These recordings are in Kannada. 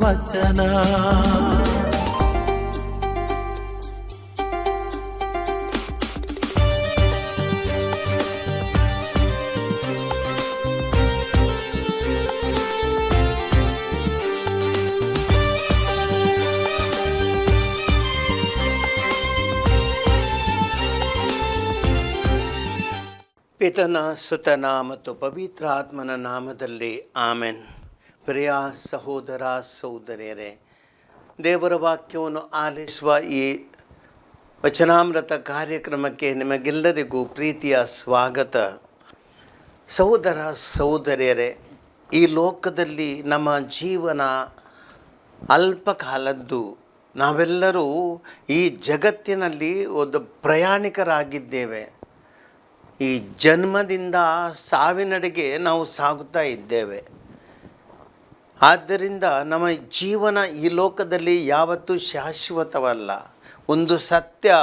ವಚನ. ಪಿತನ ಸುತನ ಮತ್ತು ಪವಿತ್ರ ಆತ್ಮನ ನಾಮದಲ್ಲಿ ಆಮೆನ್. ಪ್ರಿಯ ಸಹೋದರ ಸಹೋದರಿಯರೇ, ದೇವರ ವಾಕ್ಯವನ್ನು ಆಲಿಸುವ ಈ ವಚನಾಮೃತ ಕಾರ್ಯಕ್ರಮಕ್ಕೆ ನಿಮಗೆಲ್ಲರಿಗೂ ಪ್ರೀತಿಯ ಸ್ವಾಗತ. ಸಹೋದರ ಸಹೋದರಿಯರೇ, ಈ ಲೋಕದಲ್ಲಿ ನಮ್ಮ ಜೀವನ ಅಲ್ಪ ಕಾಲದ್ದು ನಾವೆಲ್ಲರೂ ಈ ಜಗತ್ತಿನಲ್ಲಿ ಒಂದು ಪ್ರಯಾಣಿಕರಾಗಿದ್ದೇವೆ. ಈ ಜನ್ಮದಿಂದ ಸಾವಿನಡೆಗೆ ನಾವು ಸಾಗುತ್ತಾ ಇದ್ದೇವೆ. ಆದ್ದರಿಂದ ನಮ್ಮ ಜೀವನ ಈ ಲೋಕದಲ್ಲಿ ಯಾವತ್ತೂ ಶಾಶ್ವತವಲ್ಲ. ಒಂದು ಸತ್ಯ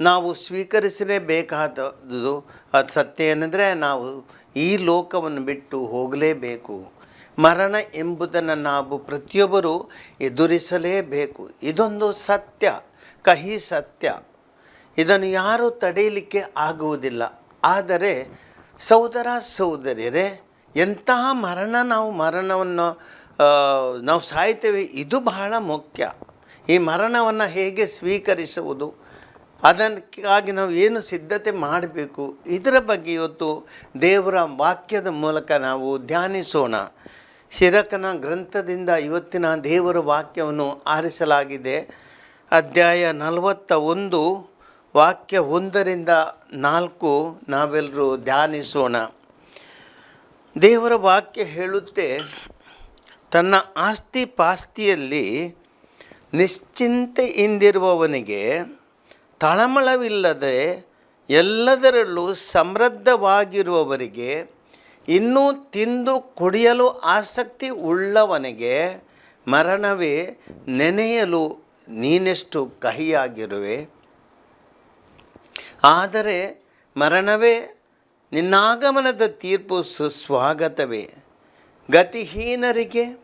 ನಾವು ಸ್ವೀಕರಿಸಲೇಬೇಕಾದದ್ದು, ಅದು ಸತ್ಯ ಏನೆಂದರೆ ನಾವು ಈ ಲೋಕವನ್ನು ಬಿಟ್ಟು ಹೋಗಲೇಬೇಕು. ಮರಣ ಎಂಬುದನ್ನು ನಾವು ಪ್ರತಿಯೊಬ್ಬರೂ ಎದುರಿಸಲೇಬೇಕು. ಇದೊಂದು ಸತ್ಯ, ಕಹಿ ಸತ್ಯ. ಇದನ್ನು ಯಾರೂ ತಡೆಯಲಿಕ್ಕೆ ಆಗುವುದಿಲ್ಲ. ಆದರೆ ಸಹೋದರ ಸಹೋದರಿಯರೇ, ಎಂತಹ ಮರಣ ನಾವು ಮರಣವನ್ನು ನಾವು ಸಾಯ್ತೇವೆ, ಇದು ಬಹಳ ಮುಖ್ಯ. ಈ ಮರಣವನ್ನು ಹೇಗೆ ಸ್ವೀಕರಿಸುವುದು? ಅದಕ್ಕಾಗಿ ನಾವು ಏನು ಸಿದ್ಧತೆ ಮಾಡಬೇಕು? ಇದರ ಬಗ್ಗೆ ಇವತ್ತು ದೇವರ ವಾಕ್ಯದ ಮೂಲಕ ನಾವು ಧ್ಯಾನಿಸೋಣ. ಶಿರಕನ ಗ್ರಂಥದಿಂದ ಇವತ್ತಿನ ದೇವರ ವಾಕ್ಯವನ್ನು ಆರಿಸಲಾಗಿದೆ. ಅಧ್ಯಾಯ ನಲವತ್ತ ಒಂದು, ವಾಕ್ಯ ಒಂದರಿಂದ ನಾಲ್ಕು ನಾವೆಲ್ಲರೂ ಧ್ಯಾನಿಸೋಣ. ದೇವರ ವಾಕ್ಯ ಹೇಳುತ್ತೆ ತನ್ನ ಆಸ್ತಿ ಪಾಸ್ತಿಯಲ್ಲಿ ನಿಶ್ಚಿಂತೆಯಿಂದಿರುವವನಿಗೆ ತಳಮಳವಿಲ್ಲದೆ ಎಲ್ಲದರಲ್ಲೂ ಸಮೃದ್ಧವಾಗಿರುವವರಿಗೆ, ಇನ್ನೂ ತಿಂದು ಕುಡಿಯಲು ಆಸಕ್ತಿ ಉಳ್ಳವನಿಗೆ ಮರಣವೇ ನೆನೆಯಲು ನೀನೆಷ್ಟು ಕಹಿಯಾಗಿರುವೆ? ಆದರೆ ಮರಣವೇ ನಿನ್ನಾಗಮನದ ತೀರ್ಪು ಸುಸ್ವಾಗತವೇ? ಗತಿಹೀನರಿಗೆ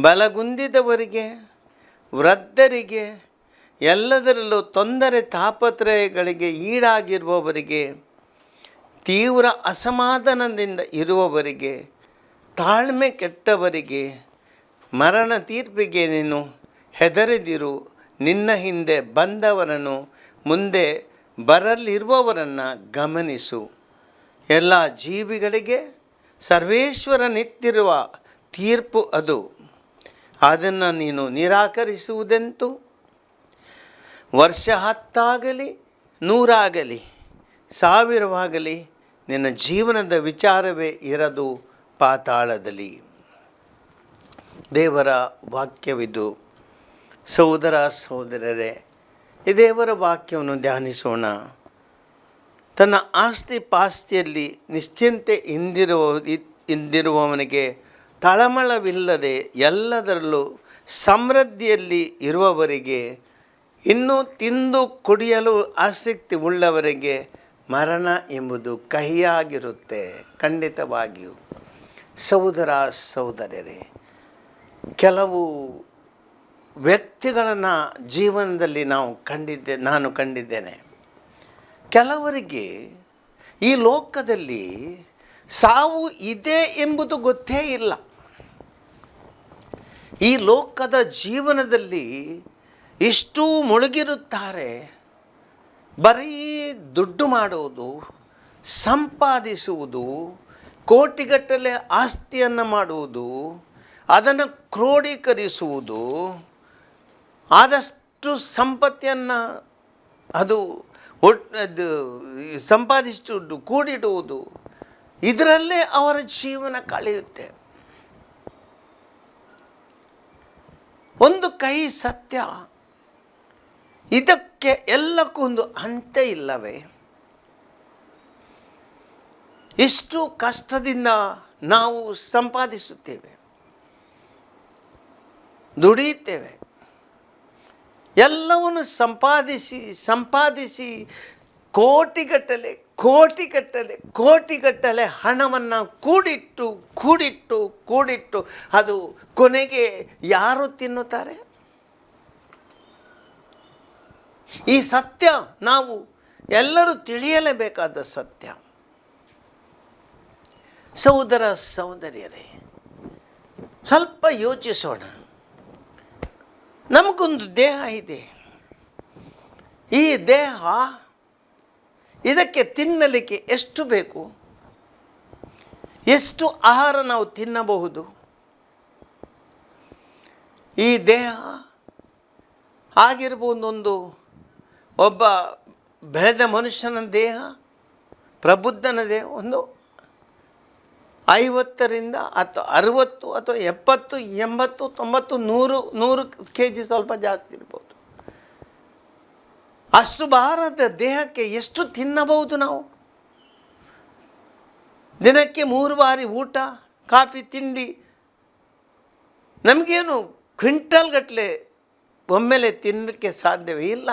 ಬಲಗುಂದಿದವರಿಗೆ, ವೃದ್ಧರಿಗೆ, ಎಲ್ಲದರಲ್ಲೂ ತೊಂದರೆ ತಾಪತ್ರಯಗಳಿಗೆ ಈಡಾಗಿರುವವರಿಗೆ, ತೀವ್ರ ಅಸಮಾಧಾನದಿಂದ ಇರುವವರಿಗೆ, ತಾಳ್ಮೆ ಕೆಟ್ಟವರಿಗೆ, ಮರಣ ತೀರ್ಪಿಗೆ ನೀನು ಹೆದರಿದಿರು. ನಿನ್ನ ಹಿಂದೆ ಬಂದವರನ್ನು ಮುಂದೆ ಬರಲಿರುವವರನ್ನು ಗಮನಿಸು. ಎಲ್ಲ ಜೀವಿಗಳಿಗೆ ಸರ್ವೇಶ್ವರನಿತ್ತಿರುವ ತೀರ್ಪು ಅದು. ಅದನ್ನು ನೀನು ನಿರಾಕರಿಸುವುದೆಂತು? ವರ್ಷ ಹತ್ತಾಗಲಿ, ನೂರಾಗಲಿ, ಸಾವಿರವಾಗಲಿ ನಿನ್ನ ಜೀವನದ ವಿಚಾರವೇ ಇರದು ಪಾತಾಳದಲ್ಲಿ. ದೇವರ ವಾಕ್ಯವಿದು. ಸಹೋದರ ಸಹೋದರರೇ, ಈ ದೇವರ ವಾಕ್ಯವನ್ನು ಧ್ಯಾನಿಸೋಣ. ತನ್ನ ಆಸ್ತಿ ಪಾಸ್ತಿಯಲ್ಲಿ ನಿಶ್ಚಿಂತೆ ಇಂದಿರುವ ಇಂದಿರುವವನಿಗೆ ತಳಮಳವಿಲ್ಲದೆ ಎಲ್ಲದರಲ್ಲೂ ಸಮೃದ್ಧಿಯಲ್ಲಿ ಇರುವವರಿಗೆ, ಇನ್ನೂ ತಿಂದು ಕುಡಿಯಲು ಆಸಕ್ತಿ ಉಳ್ಳವರಿಗೆ ಮರಣ ಎಂಬುದು ಕಹಿಯಾಗಿರುತ್ತೆ, ಖಂಡಿತವಾಗಿಯೂ. ಸಹೋದರ ಸಹೋದರರೇ ಕೆಲವು ವ್ಯಕ್ತಿಗಳನ್ನು ಜೀವನದಲ್ಲಿ ನಾವು ಕಂಡಿದ್ದೆ, ನಾನು ಕಂಡಿದ್ದೇನೆ. ಕೆಲವರಿಗೆ ಈ ಲೋಕದಲ್ಲಿ ಸಾವು ಇದೆ ಎಂಬುದು ಗೊತ್ತೇ ಇಲ್ಲ. ಈ ಲೋಕದ ಜೀವನದಲ್ಲಿ ಇಷ್ಟು ಮುಳುಗಿರುತ್ತಾರೆ. ಬರೀ ದುಡ್ಡು ಮಾಡುವುದು ಸಂಪಾದಿಸುವುದು, ಕೋಟಿಗಟ್ಟಲೆ ಆಸ್ತಿಯನ್ನು ಮಾಡುವುದು, ಅದನ್ನು ಕ್ರೋಢೀಕರಿಸುವುದು ಆದಷ್ಟು ಸಂಪತ್ತಿಯನ್ನು ಅದು ಒಟ್ಟು ಅದು ಸಂಪಾದಿಸಿಟ್ಟು ಕೂಡಿಡುವುದು, ಇದರಲ್ಲೇ ಅವರ ಜೀವನ ಕಳೆಯುತ್ತೆ. ಒಂದು ಕೈ ಸತ್ಯ. ಇದಕ್ಕೆ ಎಲ್ಲಕ್ಕೂ ಒಂದು ಅಂತ್ಯ ಇಲ್ಲವೇ? ಇಷ್ಟು ಕಷ್ಟದಿಂದ ನಾವು ಸಂಪಾದಿಸುತ್ತೇವೆ. ದುಡಿಯುತ್ತೇವೆ. ಎಲ್ಲವನ್ನು ಸಂಪಾದಿಸಿ ಸಂಪಾದಿಸಿ ಕೋಟಿಗಟ್ಟಲೆ ಕೋಟಿಗಟ್ಟಲೆ ಕೋಟಿಗಟ್ಟಲೆ ಹಣವನ್ನು ಕೂಡಿಟ್ಟು ಕೂಡಿಟ್ಟು ಕೂಡಿಟ್ಟು ಅದು ಕೊನೆಗೆ ಯಾರು ತಿನ್ನುತ್ತಾರೆ? ಈ ಸತ್ಯ ನಾವು ಎಲ್ಲರೂ ತಿಳಿಯಲೇಬೇಕಾದ ಸತ್ಯ. ಸಹೋದರ ಸೌಂದರ್ಯರೇ ಸ್ವಲ್ಪ ಯೋಚಿಸೋಣ. ನಮಗೊಂದು ದೇಹ ಇದೆ. ಈ ದೇಹ ಇದಕ್ಕೆ ತಿನ್ನಲಿಕ್ಕೆ ಎಷ್ಟು ಬೇಕು? ಎಷ್ಟು ಆಹಾರ ನಾವು ತಿನ್ನಬಹುದು? ಈ ದೇಹ ಆಗಿರ್ಬೋದೊಂದು ಒಬ್ಬ ಬೆಳೆದ ಮನುಷ್ಯನ ದೇಹ, ಪ್ರಬುದ್ಧನ ದೇಹ, ಒಂದು ಐವತ್ತರಿಂದ ಅಥವಾ ಅರುವತ್ತು ಅಥವಾ ಎಪ್ಪತ್ತು, ಎಂಬತ್ತು, ತೊಂಬತ್ತು, ನೂರು ನೂರು ಕೆ ಜಿ ಸ್ವಲ್ಪ ಜಾಸ್ತಿ ಇರ್ಬೋದು. ಅಷ್ಟು ಭಾರದ ದೇಹಕ್ಕೆ ಎಷ್ಟು ತಿನ್ನಬಹುದು ನಾವು? ದಿನಕ್ಕೆ ಮೂರು ಬಾರಿ ಊಟ, ಕಾಫಿ, ತಿಂಡಿ. ನಮಗೇನು ಕ್ವಿಂಟಲ್ ಗಟ್ಟಲೆ ಒಮ್ಮೆಲೆ ತಿನ್ನಲಿಕ್ಕೆ ಸಾಧ್ಯವೇ ಇಲ್ಲ.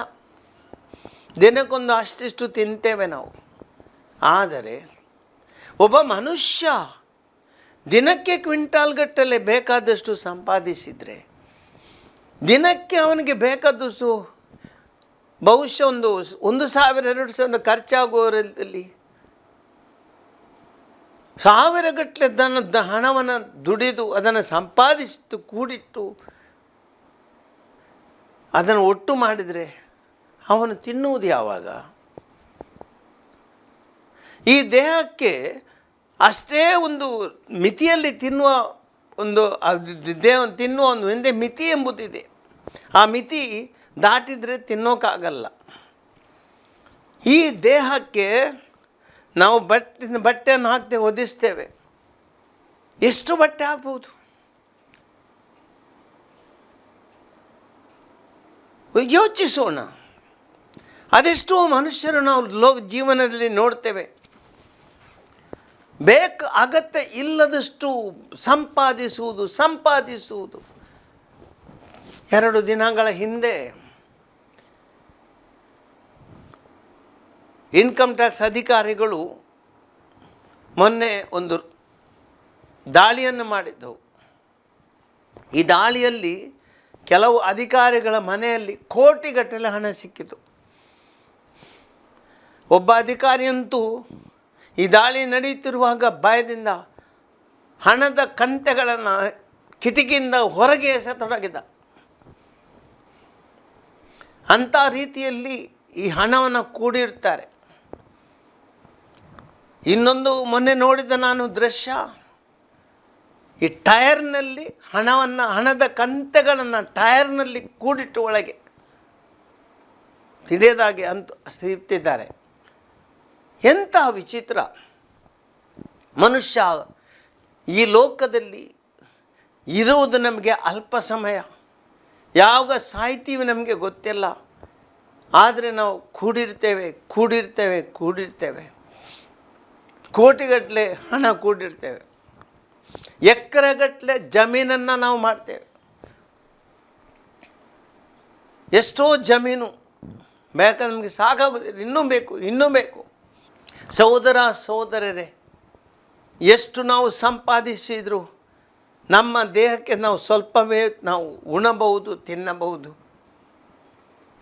ದಿನಕ್ಕೊಂದು ಅಷ್ಟಿಷ್ಟು ತಿಂತೇವೆ ನಾವು. ಆದರೆ ಒಬ್ಬ ಮನುಷ್ಯ ದಿನಕ್ಕೆ ಕ್ವಿಂಟಾಲ್ ಗಟ್ಟಲೆ ಬೇಕಾದಷ್ಟು ಸಂಪಾದಿಸಿದರೆ ದಿನಕ್ಕೆ ಅವನಿಗೆ ಬೇಕಾದಷ್ಟು ಬಹುಶಃ ಒಂದು ಒಂದು ಸಾವಿರ, ಎರಡು ಸಾವಿರ ಖರ್ಚಾಗುವರಲ್ಲಿ ಸಾವಿರ ಗಟ್ಟಲೆ ದನ ದ ಹಣವನ್ನು ದುಡಿದು ಅದನ್ನು ಸಂಪಾದಿಸಿತು ಕೂಡಿಟ್ಟು ಅದನ್ನು ಒಟ್ಟು ಮಾಡಿದರೆ ಅವನು ತಿನ್ನುವುದು ಯಾವಾಗ? ಈ ದೇಹಕ್ಕೆ ಅಷ್ಟೇ ಒಂದು ಮಿತಿಯಲ್ಲಿ ತಿನ್ನುವ ಒಂದು ದೇಹ ತಿನ್ನುವ ಒಂದು ಹಿಂದೆ ಮಿತಿ ಎಂಬುದಿದೆ. ಆ ಮಿತಿ ದಾಟಿದರೆ ತಿನ್ನೋಕ್ಕಾಗಲ್ಲ ಈ ದೇಹಕ್ಕೆ ನಾವು ಬಟ್ಟೆ, ಬಟ್ಟೆಯನ್ನು ಹಾಕ್ತೇವೆ ಒದಿಸ್ತೇವೆ ಎಷ್ಟು ಬಟ್ಟೆ ಹಾಕ್ಬೋದು? ಯೋಚಿಸೋಣ. ಅದೆಷ್ಟೋ ಮನುಷ್ಯರು ನಾವು ಲೋ ಜೀವನದಲ್ಲಿ ನೋಡ್ತೇವೆ. ಬೇಕು ಅಗತ್ಯ ಇಲ್ಲದಷ್ಟು ಸಂಪಾದಿಸುವುದು ಸಂಪಾದಿಸುವುದು. ಎರಡು ದಿನಗಳ ಹಿಂದೆ ಇನ್ಕಮ್ ಟ್ಯಾಕ್ಸ್ ಅಧಿಕಾರಿಗಳು ಮೊನ್ನೆ ಒಂದು ದಾಳಿಯನ್ನು ಮಾಡಿದ್ದವು. ಈ ದಾಳಿಯಲ್ಲಿ ಕೆಲವು ಅಧಿಕಾರಿಗಳ ಮನೆಯಲ್ಲಿ ಕೋಟಿಗಟ್ಟಲೆ ಹಣ ಸಿಕ್ಕಿತು. ಒಬ್ಬ ಅಧಿಕಾರಿಯಂತೂ ಈ ದಾಳಿ ನಡೆಯುತ್ತಿರುವಾಗ ಭಯದಿಂದ ಹಣದ ಕಂತೆಗಳನ್ನು ಕಿಟಕಿಯಿಂದ ಹೊರಗೆ ಎಸೆತೊಡಗಿದ. ಅಂಥ ರೀತಿಯಲ್ಲಿ ಈ ಹಣವನ್ನು ಕೂಡಿರ್ತಾರೆ. ಇನ್ನೊಂದು ಮೊನ್ನೆ ನೋಡಿದ ನಾನು ದೃಶ್ಯ, ಈ ಟಯರ್ನಲ್ಲಿ ಹಣವನ್ನು, ಹಣದ ಕಂತೆಗಳನ್ನು ಟಯರ್ನಲ್ಲಿ ಕೂಡಿಟ್ಟು ಒಳಗೆ ತಿಳಿಯದಾಗಿ ಅಂತ ಸಿಗ್ತಿದ್ದಾರೆ ಎಂತಹ ವಿಚಿತ್ರ ಮನುಷ್ಯ ಈ ಲೋಕದಲ್ಲಿ ಇರುವುದು ನಮಗೆ ಅಲ್ಪ ಸಮಯ. ಯಾವಾಗ ಸಾಯ್ತೀವಿ ನಮಗೆ ಗೊತ್ತಿಲ್ಲ. ಆದರೆ ನಾವು ಕೂಡಿರ್ತೇವೆ ಕೂಡಿರ್ತೇವೆ ಕೂಡಿರ್ತೇವೆ. ಕೋಟಿಗಟ್ಟಲೆ ಹಣ ಕೂಡಿರ್ತೇವೆ ಎಕರೆಗಟ್ಟಲೆ ಜಮೀನನ್ನು ನಾವು ಮಾಡ್ತೇವೆ. ಎಷ್ಟೋ ಜಮೀನು ಬೇಕಾದ್ರೆ ನಮಗೆ ಸಾಕಾಗೋದಿಲ್ಲ. ಇನ್ನೂ ಬೇಕು ಇನ್ನೂ ಬೇಕು. ಸಹೋದರ ಸಹೋದರರೇ, ಎಷ್ಟು ನಾವು ಸಂಪಾದಿಸಿದರೂ ನಮ್ಮ ದೇಹಕ್ಕೆ ನಾವು ಸ್ವಲ್ಪವೇ ನಾವು ಉಣಬಹುದು, ತಿನ್ನಬಹುದು.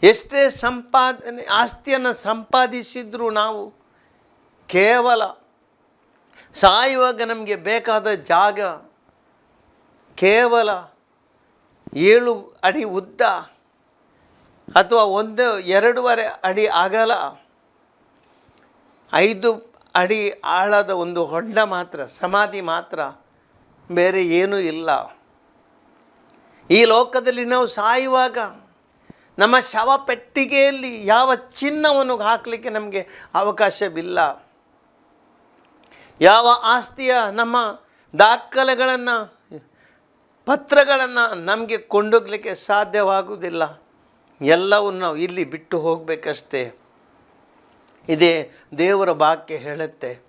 ಎಷ್ಟೇ ಸಂಪಾದನೆ, ಆಸ್ತಿಯನ್ನು ಸಂಪಾದಿಸಿದರೂ ನಾವು ಕೇವಲ ಸಾಯುವಾಗ ನಮಗೆ ಬೇಕಾದ ಜಾಗ ಕೇವಲ ಏಳು ಅಡಿ ಉದ್ದ ಅಥವಾ ಒಂದು ಎರಡೂವರೆ ಅಡಿ ಅಗಲ, ಐದು ಅಡಿ ಆಳದ ಒಂದು ಹೊಂಡ ಮಾತ್ರ, ಸಮಾಧಿ ಮಾತ್ರ ಬೇರೆ ಏನೂ ಇಲ್ಲ. ಈ ಲೋಕದಲ್ಲಿ ನಾವು ಸಾಯುವಾಗ ನಮ್ಮ ಶವ ಪೆಟ್ಟಿಗೆಯಲ್ಲಿ ಯಾವ ಚಿನ್ನವನ್ನು ಹಾಕಲಿಕ್ಕೆ ನಮಗೆ ಅವಕಾಶವಿಲ್ಲ. ಯಾವ ಆಸ್ತಿಯ ನಮ್ಮ ದಾಖಲೆಗಳನ್ನು, ಪತ್ರಗಳನ್ನು ನಮಗೆ ಕೊಂಡೋಗ್ಲಿಕ್ಕೆ ಸಾಧ್ಯವಾಗುವುದಿಲ್ಲ. ಎಲ್ಲವನ್ನು ನಾವು ಇಲ್ಲಿ ಬಿಟ್ಟು ಹೋಗಬೇಕಷ್ಟೇ. ಇದೇ ದೇವರ ವಾಕ್ಯ ಹೇಳುತ್ತೆ.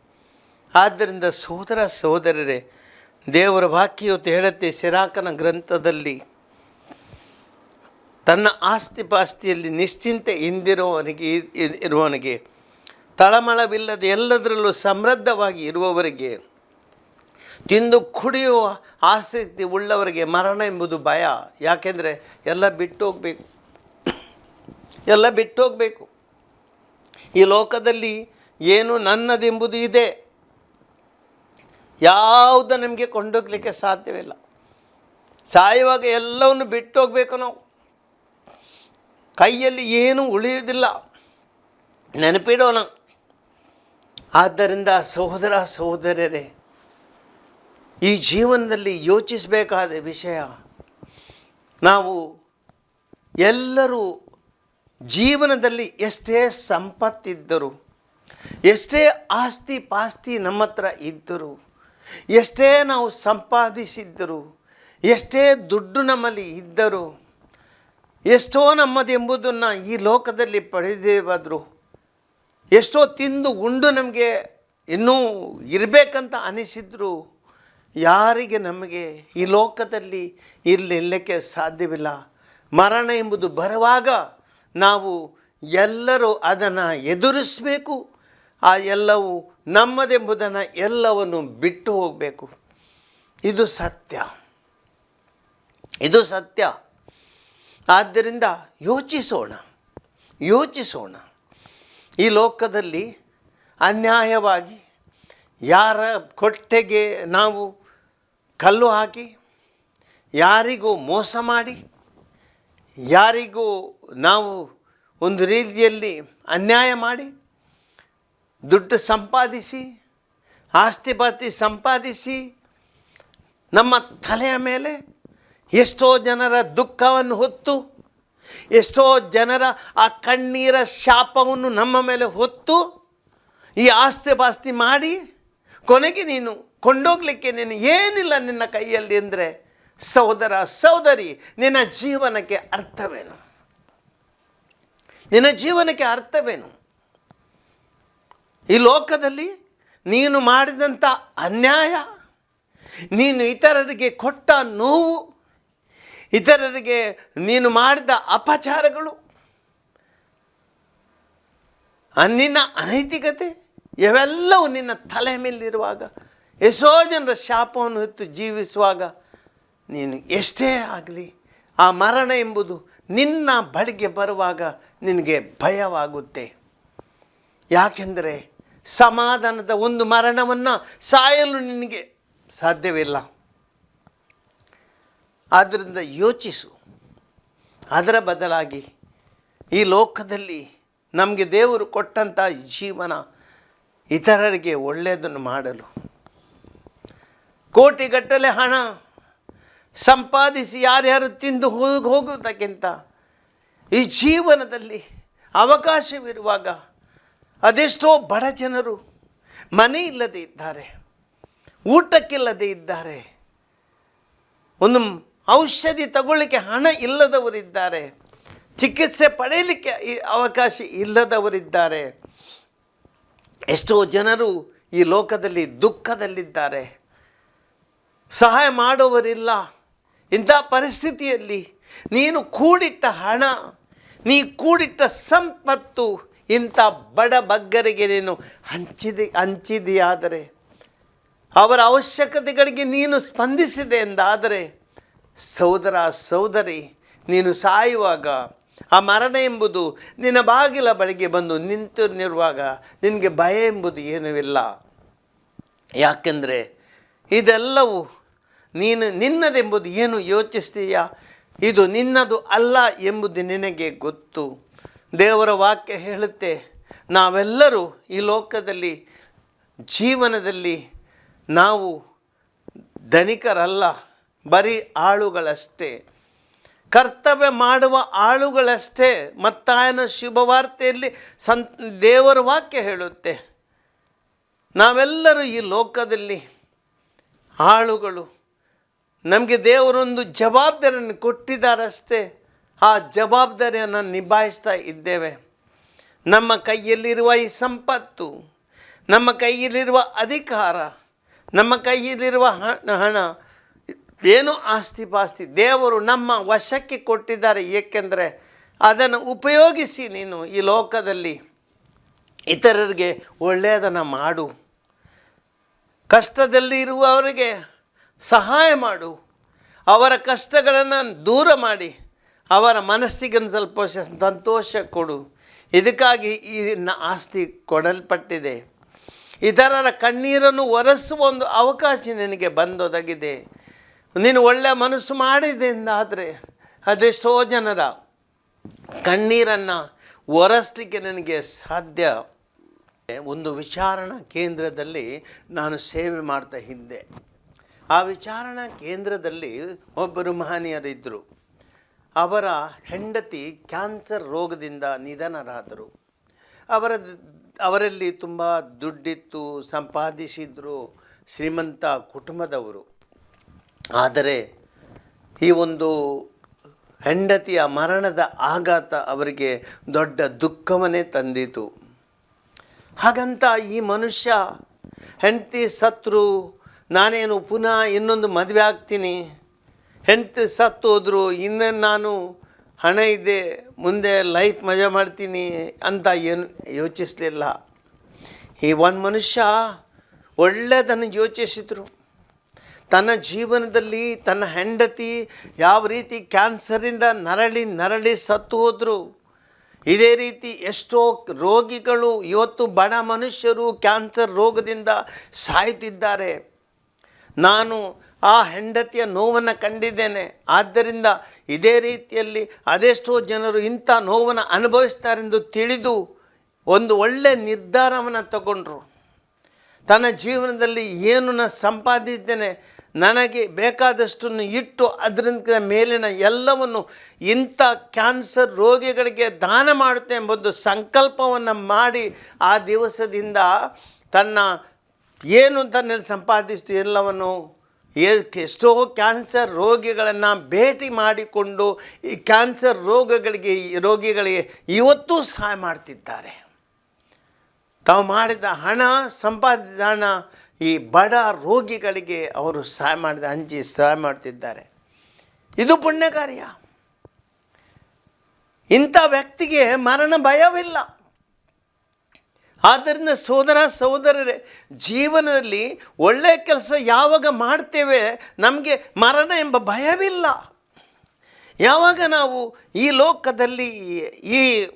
ಆದ್ದರಿಂದ ಸೋದರ ಸೋದರರೇ, ದೇವರ ವಾಕ್ಯ ಇವತ್ತು ಹೇಳುತ್ತೆ ಸಿರಾಕನ ಗ್ರಂಥದಲ್ಲಿ. ತನ್ನ ಆಸ್ತಿ ಪಾಸ್ತಿಯಲ್ಲಿ ನಿಶ್ಚಿಂತೆ ಹಿಂದಿರುವವನಿಗೆ ಇರುವವನಿಗೆ ತಳಮಳವಿಲ್ಲದೆ ಎಲ್ಲದರಲ್ಲೂ ಸಮೃದ್ಧವಾಗಿ ಇರುವವರಿಗೆ, ತಿಂದು ಕುಡಿಯುವ ಆಸಕ್ತಿ ಉಳ್ಳವರಿಗೆ ಮರಣ ಎಂಬುದು ಭಯ. ಯಾಕೆಂದರೆ ಎಲ್ಲ ಬಿಟ್ಟು ಹೋಗಬೇಕು ಎಲ್ಲ ಬಿಟ್ಟು ಹೋಗಬೇಕು ಈ ಲೋಕದಲ್ಲಿ ಏನು ನನ್ನದೆಂಬುದು ಇದೆ. ಯಾವುದು ನಮಗೆ ಕೊಂಡೋಗ್ಲಿಕ್ಕೆ ಸಾಧ್ಯವಿಲ್ಲ. ಸಾಯುವಾಗ ಎಲ್ಲವನ್ನು ಬಿಟ್ಟು ಹೋಗಬೇಕು ನಾವು. ಕೈಯಲ್ಲಿ ಏನೂ ಉಳಿಯುವುದಿಲ್ಲ. ನೆನಪಿಡೋಣ. ಆದ್ದರಿಂದ ಸಹೋದರ ಸಹೋದರರೇ, ಈ ಜೀವನದಲ್ಲಿ ಯೋಚಿಸಬೇಕಾದ ವಿಷಯ, ನಾವು ಎಲ್ಲರೂ ಜೀವನದಲ್ಲಿ ಎಷ್ಟೇ ಸಂಪತ್ತಿದ್ದರು, ಎಷ್ಟೇ ಆಸ್ತಿ ಪಾಸ್ತಿ ನಮ್ಮ ಹತ್ರ ಇದ್ದರು, ಎಷ್ಟೇ ನಾವು ಸಂಪಾದಿಸಿದ್ದರು, ಎಷ್ಟೇ ದುಡ್ಡು ನಮ್ಮಲ್ಲಿ ಇದ್ದರು, ಎಷ್ಟೋ ನಮ್ಮದೆಂಬುದನ್ನು ಈ ಲೋಕದಲ್ಲಿ ಪಡೆದೇವಾದರೂ ಎಷ್ಟೋ ತಿಂದು ಉಂಡು ನಮಗೆ, ಇನ್ನೂ ಇರಬೇಕಂತ ಅನಿಸಿದ್ರು ಯಾರಿಗೆ ನಮಗೆ ಈ ಲೋಕದಲ್ಲಿ ಇರಲಿಲ್ಲಕ್ಕೆ ಸಾಧ್ಯವಿಲ್ಲ. ಮರಣ ಎಂಬುದು ಬರುವಾಗ ನಾವು ಎಲ್ಲರೂ ಅದನ್ನು ಎದುರಿಸಬೇಕು, ಆ ಎಲ್ಲವೂ ನಮ್ಮದೆಂಬುದನ್ನು ಎಲ್ಲವನ್ನು ಬಿಟ್ಟು ಹೋಗಬೇಕು. ಇದು ಸತ್ಯ. ಇದು ಸತ್ಯ. ಆದ್ದರಿಂದ ಯೋಚಿಸೋಣ. ಯೋಚಿಸೋಣ. ಈ ಲೋಕದಲ್ಲಿ ಅನ್ಯಾಯವಾಗಿ ಯಾರ ಕೊಟ್ಟೆಗೆ ನಾವು ಕಲ್ಲು ಹಾಕಿ, ಯಾರಿಗೂ ಮೋಸ ಮಾಡಿ, ಯಾರಿಗೂ ನಾವು ಒಂದು ರೀತಿಯಲ್ಲಿ ಅನ್ಯಾಯ ಮಾಡಿ, ದುಡ್ಡು ಸಂಪಾದಿಸಿ ಆಸ್ತಿಪಾತಿ ಸಂಪಾದಿಸಿ, ನಮ್ಮ ತಲೆಯ ಮೇಲೆ ಎಷ್ಟೋ ಜನರ ದುಃಖವನ್ನು ಹೊತ್ತು ಎಷ್ಟೋ ಜನರ ಆ ಕಣ್ಣೀರ ಶಾಪವನ್ನು ನಮ್ಮ ಮೇಲೆ ಹೊತ್ತು ಈ ಆಸ್ತಿ ಪಾಸ್ತಿ ಮಾಡಿ ಕೊನೆಗೆ ನೀನು ಕೊಂಡೋಗ್ಲಿಕ್ಕೆ ನೀನು ಏನಿಲ್ಲ ನಿನ್ನ ಕೈಯಲ್ಲಿ ಅಂದರೆ, ಸಹೋದರ, ಸಹೋದರಿ, ನಿನ್ನ ಜೀವನಕ್ಕೆ ಅರ್ಥವೇನು? ನಿನ್ನ ಜೀವನಕ್ಕೆ ಅರ್ಥವೇನು? ಈ ಲೋಕದಲ್ಲಿ ನೀನು ಮಾಡಿದಂಥ ಅನ್ಯಾಯ, ನೀನು ಇತರರಿಗೆ ಕೊಟ್ಟ ನೋವು ಇತರರಿಗೆ ನೀನು ಮಾಡಿದ ಅಪಚಾರಗಳು, ನಿನ್ನ ಅನೈತಿಕತೆ, ಇವೆಲ್ಲವೂ ನಿನ್ನ ತಲೆ ಮೇಲಿರುವಾಗ, ಎಷ್ಟೋ ಜನರ ಶಾಪವನ್ನು ಹೊತ್ತು ಜೀವಿಸುವಾಗ ನೀನು ಎಷ್ಟೇ ಆಗಲಿ, ಆ ಮರಣ ಎಂಬುದು ನಿನ್ನ ಬಡಿಗೆ ಬರುವಾಗ ನಿನಗೆ ಭಯವಾಗುತ್ತೆ. ಯಾಕೆಂದರೆ ಸಮಾಧಾನದ ಒಂದು ಮರಣವನ್ನು ಸಾಯಲು ನಿನಗೆ ಸಾಧ್ಯವಿಲ್ಲ. ಆದ್ದರಿಂದ ಯೋಚಿಸು. ಅದರ ಬದಲಾಗಿ ಈ ಲೋಕದಲ್ಲಿ ನಮಗೆ ದೇವರು ಕೊಟ್ಟಂಥ ಜೀವನ ಇತರರಿಗೆ ಒಳ್ಳೆಯದನ್ನು ಮಾಡಲು. ಕೋಟಿಗಟ್ಟಲೆ ಹಣ ಸಂಪಾದಿಸಿ ಯಾರ್ಯಾರು ತಿಂದು ಹೋಗಿ ಹೋಗುವುದಕ್ಕಿಂತ ಈ ಜೀವನದಲ್ಲಿ ಅವಕಾಶವಿರುವಾಗ ಅದೆಷ್ಟೋ ಬಡ ಜನರು ಮನೆ ಇಲ್ಲದೆ ಇದ್ದಾರೆ, ಊಟಕ್ಕಿಲ್ಲದೆ ಇದ್ದಾರೆ. ಒಂದು ಔಷಧಿ ತಗೊಳ್ಳಿಕ್ಕೆ ಹಣ ಇಲ್ಲದವರಿದ್ದಾರೆ. ಚಿಕಿತ್ಸೆ ಪಡೆಯಲಿಕ್ಕೆ ಅವಕಾಶ ಇಲ್ಲದವರಿದ್ದಾರೆ. ಎಷ್ಟೋ ಜನರು ಈ ಲೋಕದಲ್ಲಿ ದುಃಖದಲ್ಲಿದ್ದಾರೆ. ಸಹಾಯ ಮಾಡುವವರಿಲ್ಲ ಇಂಥ ಪರಿಸ್ಥಿತಿಯಲ್ಲಿ ನೀನು ಕೂಡಿಟ್ಟ ಹಣ, ನೀ ಕೂಡಿಟ್ಟ ಸಂಪತ್ತು ಇಂಥ ಬಡ ಬಗ್ಗರಿಗೆ ನೀನು ಹಂಚಿದೆ, ಹಂಚಿದೆಯಾದರೆ, ಅವರ ಅವಶ್ಯಕತೆಗಳಿಗೆ ನೀನು ಸ್ಪಂದಿಸಿದೆ ಎಂದಾದರೆ ಸಹೋದರ ಸೋದರಿ ನೀನು ಸಾಯುವಾಗ ಆ ಮರಣ ಎಂಬುದು ನಿನ್ನ ಬಾಗಿಲ ಬಳಿಗೆ ಬಂದು ನಿಂತು ನಿರುವಾಗ ನಿನಗೆ ಭಯ ಎಂಬುದು ಏನೂ ಇಲ್ಲ. ಯಾಕೆಂದರೆ ಇದೆಲ್ಲವೂ ನೀನು ನಿನ್ನದೆಂಬುದು ಏನು ಯೋಚಿಸ್ತೀಯಾ? ಇದು ನಿನ್ನದು ಅಲ್ಲ ಎಂಬುದು ನಿನಗೆ ಗೊತ್ತು. ದೇವರ ವಾಕ್ಯ ಹೇಳುತ್ತೆ, ನಾವೆಲ್ಲರೂ ಈ ಲೋಕದಲ್ಲಿ, ಜೀವನದಲ್ಲಿ ನಾವು ಧನಿಕರಲ್ಲ. ಬರೀ ಆಳುಗಳಷ್ಟೇ. ಕರ್ತವ್ಯ ಮಾಡುವ ಆಳುಗಳಷ್ಟೇ. ಮತ್ತಾಯನ ಶುಭವಾರ್ತೆಯಲ್ಲಿ ಸಂ, ದೇವರ ವಾಕ್ಯ ಹೇಳುತ್ತೆ. ನಾವೆಲ್ಲರೂ ಈ ಲೋಕದಲ್ಲಿ ಆಳುಗಳು. ನಮಗೆ ದೇವರೊಂದು ಜವಾಬ್ದಾರಿಯನ್ನು ಕೊಟ್ಟಿದ್ದಾರಷ್ಟೇ. ಆ ಜವಾಬ್ದಾರಿಯನ್ನು ನಿಭಾಯಿಸ್ತಾ ಇದ್ದೇವೆ. ನಮ್ಮ ಕೈಯಲ್ಲಿರುವ ಈ ಸಂಪತ್ತು, ನಮ್ಮ ಕೈಯಲ್ಲಿರುವ ಅಧಿಕಾರ, ನಮ್ಮ ಕೈಯಲ್ಲಿರುವ ಹಣ ಹಣ ಏನು ಆಸ್ತಿ ಪಾಸ್ತಿ. ದೇವರು ನಮ್ಮ ವಶಕ್ಕೆ ಕೊಟ್ಟಿದ್ದಾರೆ. ಏಕೆಂದರೆ ಅದನ್ನು ಉಪಯೋಗಿಸಿ ನೀನು ಈ ಲೋಕದಲ್ಲಿ ಇತರರಿಗೆ ಒಳ್ಳೆಯದನ್ನು ಮಾಡು. ಕಷ್ಟದಲ್ಲಿ ಇರುವವರಿಗೆ ಸಹಾಯ ಮಾಡು. ಅವರ ಕಷ್ಟಗಳನ್ನು ದೂರ ಮಾಡಿ. ಅವರ ಮನಸ್ಸಿಗೆ ಸ್ವಲ್ಪ ಸಂತೋಷ ಕೊಡು. ಇದಕ್ಕಾಗಿ ಈ ಆಸ್ತಿ ಕೊಡಲ್ಪಟ್ಟಿದೆ. ಇತರರ ಕಣ್ಣೀರನ್ನು ಒರೆಸುವ ಒಂದು ಅವಕಾಶ ನಿನಗೆ ಬಂದೊದಗಿದೆ. ನೀನು ಒಳ್ಳೆ ಮನಸ್ಸು ಮಾಡಿದೆ ಎಂದಾದರೆ ಅದೆಷ್ಟೋ ಜನರ ಕಣ್ಣೀರನ್ನು ಒರೆಸಲಿಕ್ಕೆ ನನಗೆ ಸಾಧ್ಯ. ಒಂದು ವಿಚಾರಣಾ ಕೇಂದ್ರದಲ್ಲಿ ನಾನು ಸೇವೆ ಮಾಡ್ತಾ ಇದ್ದೆ. ಆ ವಿಚಾರಣಾ ಕೇಂದ್ರದಲ್ಲಿ ಒಬ್ಬರು ಮಹನೀಯರಿದ್ದರು ಅವರ ಹೆಂಡತಿ ಕ್ಯಾನ್ಸರ್ ರೋಗದಿಂದ ನಿಧನರಾದರು. ಅವರ ಅವರಲ್ಲಿ ತುಂಬ ದುಡ್ಡಿತ್ತು, ಸಂಪಾದಿಸಿದ್ರು ಶ್ರೀಮಂತ ಕುಟುಂಬದವರು. ಆದರೆ ಈ ಒಂದು ಹೆಂಡತಿಯ ಮರಣದ ಆಘಾತ ಅವರಿಗೆ ದೊಡ್ಡ ದುಃಖವನ್ನೇ ತಂದಿತು. ಹಾಗಂತ ಈ ಮನುಷ್ಯ, ಹೆಂಡತಿ ಸತ್ರು, ನಾನೇನು ಪುನಃ ಇನ್ನೊಂದು ಮದುವೆ ಆಗ್ತೀನಿ. ಹೆಂಡತಿ ಸತ್ತು ಹೋದ್ರು ಇನ್ನೇನು ನಾನು ಹಣ ಇದೆ, ಮುಂದೆ ಲೈಫ್ ಮಜಾ ಮಾಡ್ತೀನಿ ಅಂತ ಏನು ಯೋಚಿಸಲಿಲ್ಲ. ಈ ಒಂದು ಮನುಷ್ಯ ಒಳ್ಳೆಯದನ್ನು ಯೋಚಿಸಿದರು. ತನ್ನ ಜೀವನದಲ್ಲಿ ತನ್ನ ಹೆಂಡತಿ ಯಾವ ರೀತಿ ಕ್ಯಾನ್ಸರಿಂದ ನರಳಿ ನರಳಿ ಸತ್ತು ಹೋದರು. ಇದೇ ರೀತಿ ಎಷ್ಟೋ ರೋಗಿಗಳು ಇವತ್ತು ಬಡ ಮನುಷ್ಯರು ಕ್ಯಾನ್ಸರ್ ರೋಗದಿಂದ ಸಾಯುತ್ತಿದ್ದಾರೆ. ನಾನು ಆ ಹೆಂಡತಿಯ ನೋವನ್ನು ಕಂಡಿದ್ದೇನೆ. ಆದ್ದರಿಂದ ಇದೇ ರೀತಿಯಲ್ಲಿ ಅದೆಷ್ಟೋ ಜನರು ಇಂಥ ನೋವನ್ನು ಅನುಭವಿಸ್ತಾರೆಂದು ತಿಳಿದು ಒಂದು ಒಳ್ಳೆಯ ನಿರ್ಧಾರವನ್ನು ತಗೊಂಡ್ರು. ತನ್ನ ಜೀವನದಲ್ಲಿ ಏನು ನಾನು ಸಂಪಾದಿಸಿದ್ದೇನೆ ನನಗೆ ಬೇಕಾದಷ್ಟನ್ನು ಇಟ್ಟು ಅದರಿಂದ ಮೇಲಿನ ಎಲ್ಲವನ್ನು ಇಂಥ ಕ್ಯಾನ್ಸರ್ ರೋಗಿಗಳಿಗೆ ದಾನ ಮಾಡುತ್ತೆ ಎಂಬುದು ಸಂಕಲ್ಪವನ್ನು ಮಾಡಿ ಆ ದಿವಸದಿಂದ ತನ್ನ ಏನು ತನ್ನಲ್ಲಿ ಸಂಪಾದಿಸ್ತು ಎಲ್ಲವನ್ನು ಎಷ್ಟೋ ಕ್ಯಾನ್ಸರ್ ರೋಗಿಗಳನ್ನು ಭೇಟಿ ಮಾಡಿಕೊಂಡು ಈ ಕ್ಯಾನ್ಸರ್ ರೋಗಗಳಿಗೆ ರೋಗಿಗಳಿಗೆ ಇವತ್ತೂ ಸಹಾಯ ಮಾಡ್ತಿದ್ದಾರೆ. ತಾವು ಮಾಡಿದ ಹಣ, ಸಂಪಾದಿಸಿದ ಹಣ ಈ ಬಡ ರೋಗಿಗಳಿಗೆ ಅವರು ಸಹಾಯ ಮಾಡಿದ ಹಂಚಿ ಸಹಾಯ ಮಾಡ್ತಿದ್ದಾರೆ. ಇದು ಪುಣ್ಯ ಕಾರ್ಯ ಇಂಥ ವ್ಯಕ್ತಿಗೆ ಮರಣ ಭಯವಿಲ್ಲ. ಆದ್ದರಿಂದ ಸೋದರ ಸಹೋದರರೇ, ಜೀವನದಲ್ಲಿ ಒಳ್ಳೆಯ ಕೆಲಸ ಯಾವಾಗ ಮಾಡ್ತೇವೆ ನಮಗೆ ಮರಣ ಎಂಬ ಭಯವಿಲ್ಲ. ಯಾವಾಗ ನಾವು ಈ ಲೋಕದಲ್ಲಿ ಈ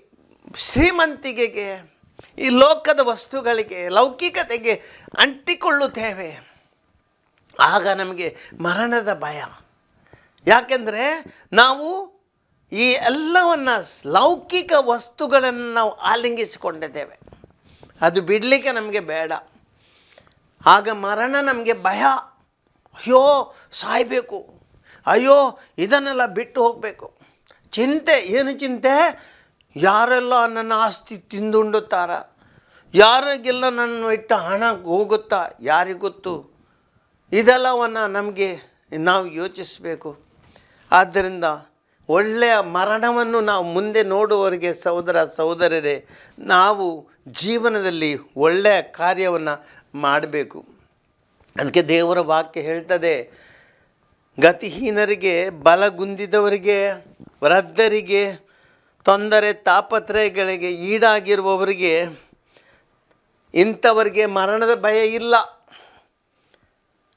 ಶ್ರೀಮಂತಿಕೆಗೆ ಈ ಲೋಕದ ವಸ್ತುಗಳಿಗೆ, ಲೌಕಿಕತೆಗೆ ಅಂಟಿಕೊಳ್ಳುತ್ತೇವೆ. ಆಗ ನಮಗೆ ಮರಣದ ಭಯ. ಯಾಕೆಂದರೆ ನಾವು ಈ ಎಲ್ಲವನ್ನು ಲೌಕಿಕ ವಸ್ತುಗಳನ್ನು ನಾವು ಆಲಿಂಗಿಸಿಕೊಂಡಿದ್ದೇವೆ. ಅದು ಬಿಡಲಿಕ್ಕೆ ನಮಗೆ ಬೇಡ. ಆಗ ಮರಣ ನಮಗೆ ಭಯ. ಅಯ್ಯೋ, ಸಾಯಬೇಕು. ಅಯ್ಯೋ, ಇದನ್ನೆಲ್ಲ ಬಿಟ್ಟು ಹೋಗಬೇಕು. ಚಿಂತೆ, ಏನು ಚಿಂತೆ? ಯಾರೆಲ್ಲ ನನ್ನ ಆಸ್ತಿ ತಿಂದುಂಡುತ್ತಾರ? ಯಾರಿಗೆಲ್ಲ ನನ್ನ ಇಟ್ಟ ಹಣ ಹೋಗುತ್ತಾ? ಯಾರಿಗೊತ್ತು? ಇದೆಲ್ಲವನ್ನು ನಮಗೆ ನಾವು ಯೋಚಿಸಬೇಕು. ಆದ್ದರಿಂದ ಒಳ್ಳೆಯ ಮರಣವನ್ನು ನಾವು ಮುಂದೆ ನೋಡುವವರಿಗೆ ಸಹೋದರ ಸಹೋದರರೇ, ನಾವು ಜೀವನದಲ್ಲಿ ಒಳ್ಳೆಯ ಕಾರ್ಯವನ್ನು ಮಾಡಬೇಕು. ಅದಕ್ಕೆ ದೇವರ ವಾಕ್ಯ ಹೇಳ್ತದೆ, ಗತಿಹೀನರಿಗೆ ಬಲಗುಂದಿದವರಿಗೆ, ವೃದ್ಧರಿಗೆ ತೊಂದರೆ ತಾಪತ್ರಯಗಳಿಗೆ ಈಡಾಗಿರುವವರಿಗೆ ಇಂಥವರಿಗೆ ಮರಣದ ಭಯ ಇಲ್ಲ.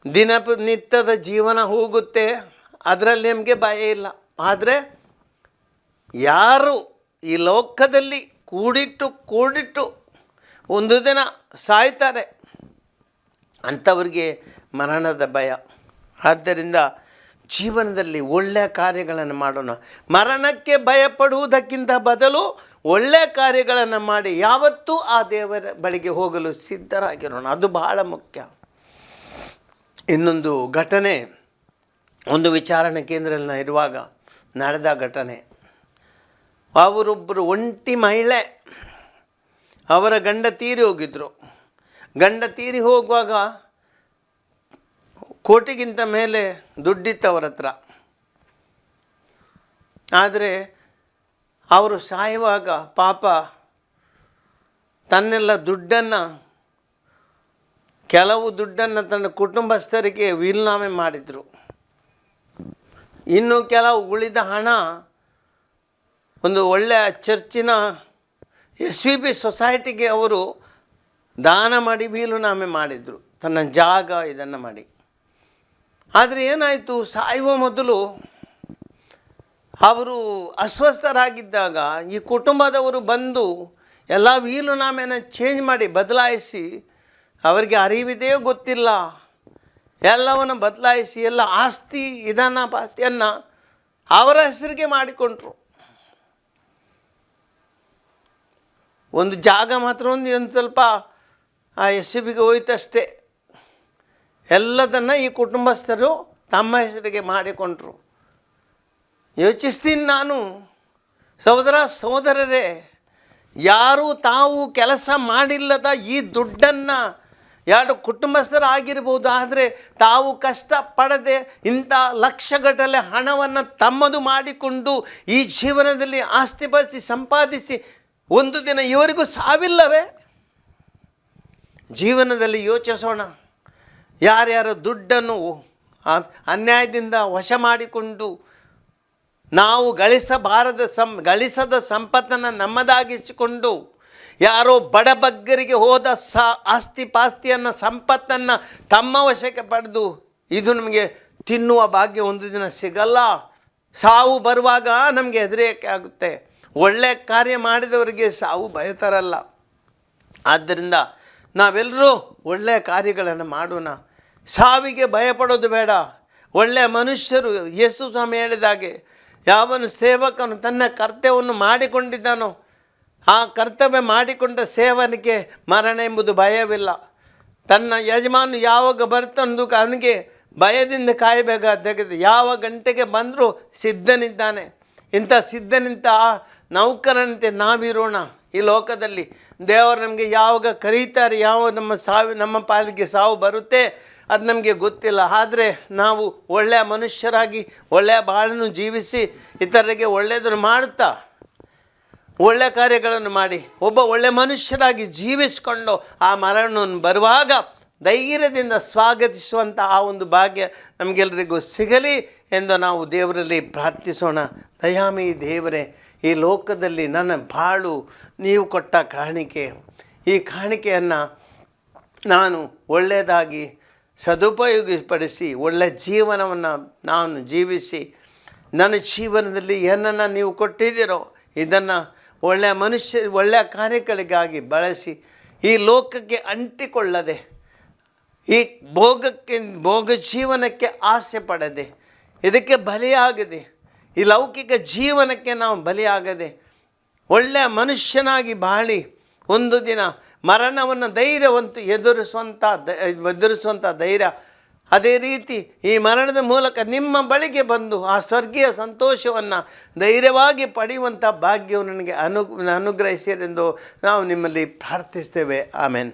ದಿನನಿತ್ಯದ ಜೀವನ ಹೋಗುತ್ತೆ, ಅದರಲ್ಲಿ ನಿಮಗೆ ಭಯ ಇಲ್ಲ. ಆದರೆ ಯಾರು ಈ ಲೋಕದಲ್ಲಿ ಕೂಡಿಟ್ಟು ಕೂಡಿಟ್ಟು ಒಂದು ದಿನ ಸಾಯ್ತಾರೆ, ಅಂಥವ್ರಿಗೆ ಮರಣದ ಭಯ. ಆದ್ದರಿಂದ ಜೀವನದಲ್ಲಿ ಒಳ್ಳೆಯ ಕಾರ್ಯಗಳನ್ನು ಮಾಡೋಣ. ಮರಣಕ್ಕೆ ಭಯಪಡುವುದಕ್ಕಿಂತ ಬದಲು ಒಳ್ಳೆಯ ಕಾರ್ಯಗಳನ್ನು ಮಾಡಿ ಯಾವತ್ತೂ ಆ ದೇವರ ಬಳಿಗೆ ಹೋಗಲು ಸಿದ್ಧರಾಗಿರೋಣ. ಅದು ಬಹಳ ಮುಖ್ಯ. ಇನ್ನೊಂದು ಘಟನೆ, ಒಂದು ವಿಚಾರಣೆ ಕೇಂದ್ರದಲ್ಲಿ ಇರುವಾಗ ನಡೆದ ಘಟನೆ. ಅವರೊಬ್ಬರು ಒಂಟಿ ಮಹಿಳೆ, ಅವರ ಗಂಡ ತೀರಿ ಹೋಗಿದ್ದರು ಗಂಡ ತೀರಿ ಹೋಗುವಾಗ ಕೋಟಿಗಿಂತ ಮೇಲೆ ದುಡ್ಡಿತ್ತವ್ರ ಹತ್ರ. ಆದರೆ ಅವರು ಸಾಯುವಾಗ ಪಾಪ ತನ್ನೆಲ್ಲ ದುಡ್ಡನ್ನು, ಕೆಲವು ದುಡ್ಡನ್ನು ತನ್ನ ಕುಟುಂಬಸ್ಥರಿಗೆ ವೀಲ್ನಾಮೆ ಮಾಡಿದರು. ಇನ್ನು ಕೆಲವು ಉಳಿದ ಹಣ ಒಂದು ಒಳ್ಳೆಯ ಚರ್ಚಿನ ಎಸ್ ವಿ ಬಿ ಸೊಸೈಟಿಗೆ ಅವರು ದಾನ ಮಾಡಿ ವೀಲುನಾಮೆ ಮಾಡಿದರು. ತನ್ನ ಜಾಗ ಇದನ್ನು ಮಾಡಿ. ಆದರೆ ಏನಾಯಿತು? ಸಾಯುವ ಮೊದಲು ಅವರು ಅಸ್ವಸ್ಥರಾಗಿದ್ದಾಗ ಈ ಕುಟುಂಬದವರು ಬಂದು ಎಲ್ಲ ವೀಲುನಾಮೆನ ಚೇಂಜ್ ಮಾಡಿ ಬದಲಾಯಿಸಿ ಅವರಿಗೆ ಅರಿವಿದೆಯೋ ಗೊತ್ತಿಲ್ಲ. ಎಲ್ಲವನ್ನು ಬದಲಾಯಿಸಿ ಎಲ್ಲ ಆಸ್ತಿ ಇದನ್ನ ಪಾಸ್ತಿಯನ್ನು ಅವರ ಹೆಸರಿಗೆ ಮಾಡಿಕೊಂಡ್ರು. ಒಂದು ಜಾಗ ಮಾತ್ರ ಒಂದು ಒಂದು ಸ್ವಲ್ಪ, ಆ ಎಸ್ ಬಿಗೆ ಹೋಯ್ತಷ್ಟೇ. ಎಲ್ಲದನ್ನು ಈ ಕುಟುಂಬಸ್ಥರು ತಮ್ಮ ಹೆಸರಿಗೆ ಮಾಡಿಕೊಂಡ್ರು. ಯೋಚಿಸ್ತೀನಿ ನಾನು. ಸಹೋದರ, ಸಹೋದರರೇ, ಯಾರು ತಾವು ಕೆಲಸ ಮಾಡಿಲ್ಲದ ಈ ದುಡ್ಡನ್ನು ಎರಡು ಕುಟುಂಬಸ್ಥರಾಗಿರ್ಬೋದು, ಆದರೆ ತಾವು ಕಷ್ಟಪಡದೆ ಇಂಥ ಲಕ್ಷಗಟ್ಟಲೆ ಹಣವನ್ನು ತಮ್ಮದು ಮಾಡಿಕೊಂಡು ಈ ಜೀವನದಲ್ಲಿ ಆಸ್ತಿ ಬಸಿ ಸಂಪಾದಿಸಿ ಒಂದು ದಿನ ಇವರಿಗೂ ಸಾವಿಲ್ಲವೇ? ಜೀವನದಲ್ಲಿ ಯೋಚಿಸೋಣ. ಯಾರ್ಯಾರ ದುಡ್ಡನ್ನು ಅನ್ಯಾಯದಿಂದ ವಶ ಮಾಡಿಕೊಂಡು ನಾವು ಗಳಿಸಬಾರದ ಸಂ, ಗಳಿಸದ ಸಂಪತ್ತನ್ನು ನಮ್ಮದಾಗಿಸಿಕೊಂಡು ಯಾರೋ ಬಡಬಗ್ಗರಿಗೆ ಹೋದ ಸ ಆಸ್ತಿ ಪಾಸ್ತಿಯನ್ನು ಸಂಪತ್ತನ್ನು ತಮ್ಮ ವಶಕ್ಕೆ ಪಡೆದು ಇದು ನಮಗೆ ತಿನ್ನುವ ಭಾಗ್ಯ ಒಂದು ದಿನ ಸಿಗಲ್ಲ. ಸಾವು ಬರುವಾಗ ನಮಗೆ ಹೆದರಿಕೆ ಆಗುತ್ತೆ. ಒಳ್ಳೆಯ ಕಾರ್ಯ ಮಾಡಿದವರಿಗೆ ಸಾವು ಭಯತರಲ್ಲ. ಆದ್ದರಿಂದ ನಾವೆಲ್ಲರೂ ಒಳ್ಳೆಯ ಕಾರ್ಯಗಳನ್ನು ಮಾಡೋಣ. ಸಾವಿಗೆ ಭಯಪಡೋದು ಬೇಡ. ಒಳ್ಳೆಯ ಮನುಷ್ಯರು ಯೇಸು ಸ್ವಾಮಿ ಹೇಳಿದಾಗೆ, ಯಾವನು ಸೇವಕನು ತನ್ನ ಕರ್ತವ್ಯವನ್ನು ಮಾಡಿಕೊಂಡಿದ್ದಾನೋ, ಆ ಕರ್ತವ್ಯ ಮಾಡಿಕೊಂಡ ಸೇವನಿಗೆ ಮರಣ ಎಂಬುದು ಭಯವಿಲ್ಲ. ತನ್ನ ಯಜಮಾನು ಯಾವಾಗ ಬರ್ತಂದು ಅವನಿಗೆ ಭಯದಿಂದ ಕಾಯಬೇಕಾದ ಯಾವ ಗಂಟೆಗೆ ಬಂದರೂ ಸಿದ್ಧನಿದ್ದಾನೆ. ಇಂಥ ಸಿದ್ಧನಿಂತ ನೌಕರನಂತೆ ನಾವಿರೋಣ ಈ ಲೋಕದಲ್ಲಿ. ದೇವರು ನಮಗೆ ಯಾವಾಗ ಕರೀತಾರೆ, ಯಾವ ನಮ್ಮ ಸಾವು, ನಮ್ಮ ಪಾಲಿಗೆ ಸಾವು ಬರುತ್ತೆ ಅದು ನಮಗೆ ಗೊತ್ತಿಲ್ಲ. ಆದರೆ ನಾವು ಒಳ್ಳೆಯ ಮನುಷ್ಯರಾಗಿ ಒಳ್ಳೆಯ ಬಾಳನ್ನು ಜೀವಿಸಿ ಇತರರಿಗೆ ಒಳ್ಳೆಯದನ್ನು ಮಾಡುತ್ತಾ? ಒಳ್ಳೆಯ ಕಾರ್ಯಗಳನ್ನು ಮಾಡಿ, ಒಬ್ಬ ಒಳ್ಳೆ ಮನುಷ್ಯರಾಗಿ ಜೀವಿಸಿಕೊಂಡು ಆ ಮರಣವನ್ನು ಬರುವಾಗ ಧೈರ್ಯದಿಂದ ಸ್ವಾಗತಿಸುವಂಥ ಆ ಒಂದು ಭಾಗ್ಯ ನಮಗೆಲ್ಲರಿಗೂ ಸಿಗಲಿ ಎಂದು ನಾವು ದೇವರಲ್ಲಿ ಪ್ರಾರ್ಥಿಸೋಣ. ದಯಾಮಿ ದೇವರೇ, ಈ ಲೋಕದಲ್ಲಿ ನನ್ನ ಬಾಳು, ನೀವು ಕೊಟ್ಟ ಕಾಣಿಕೆ. ಈ ಕಾಣಿಕೆಯನ್ನು ನಾನು ಒಳ್ಳೆಯದಾಗಿ ಸದುಪಯೋಗಪಡಿಸಿ ಒಳ್ಳೆಯ ಜೀವನವನ್ನು ನಾನು ಜೀವಿಸಿ ನನ್ನ ಜೀವನದಲ್ಲಿ ಏನನ್ನು ನೀವು ಕೊಟ್ಟಿದ್ದೀರೋ ಇದನ್ನು ಒಳ್ಳೆಯ ಮನುಷ್ಯ ಒಳ್ಳೆಯ ಕಾರ್ಯಗಳಿಗಾಗಿ ಬಳಸಿ ಈ ಲೋಕಕ್ಕೆ ಅಂಟಿಕೊಳ್ಳದೆ, ಈ ಭೋಗಕ್ಕೆ, ಭೋಗ ಜೀವನಕ್ಕೆ ಆಸೆ ಪಡದೆ, ಇದಕ್ಕೆ ಬಲಿಯಾಗದೆ, ಈ ಲೌಕಿಕ ಜೀವನಕ್ಕೆ ನಾವು ಬಲಿಯಾಗದೆ ಒಳ್ಳೆಯ ಮನುಷ್ಯನಾಗಿ ಬಾಳಿ ಒಂದು ದಿನ ಮರಣವನ್ನು ಧೈರ್ಯವಂತ ಎದುರಿಸುವಂಥ ಎದುರಿಸುವಂಥ ಧೈರ್ಯ. ಅದೇ ರೀತಿ ಈ ಮರಣದ ಮೂಲಕ ನಿಮ್ಮ ಬಳಿಗೆ ಬಂದು ಆ ಸ್ವರ್ಗೀಯ ಸಂತೋಷವನ್ನು ಧೈರ್ಯವಾಗಿ ಪಡೆಯುವಂಥ ಭಾಗ್ಯವು ನನಗೆ ಅನು ಅನುಗ್ರಹಿಸಿರೆಂದು ನಾವು ನಿಮ್ಮಲ್ಲಿ ಪ್ರಾರ್ಥಿಸ್ತೇವೆ. ಆಮೇನ್.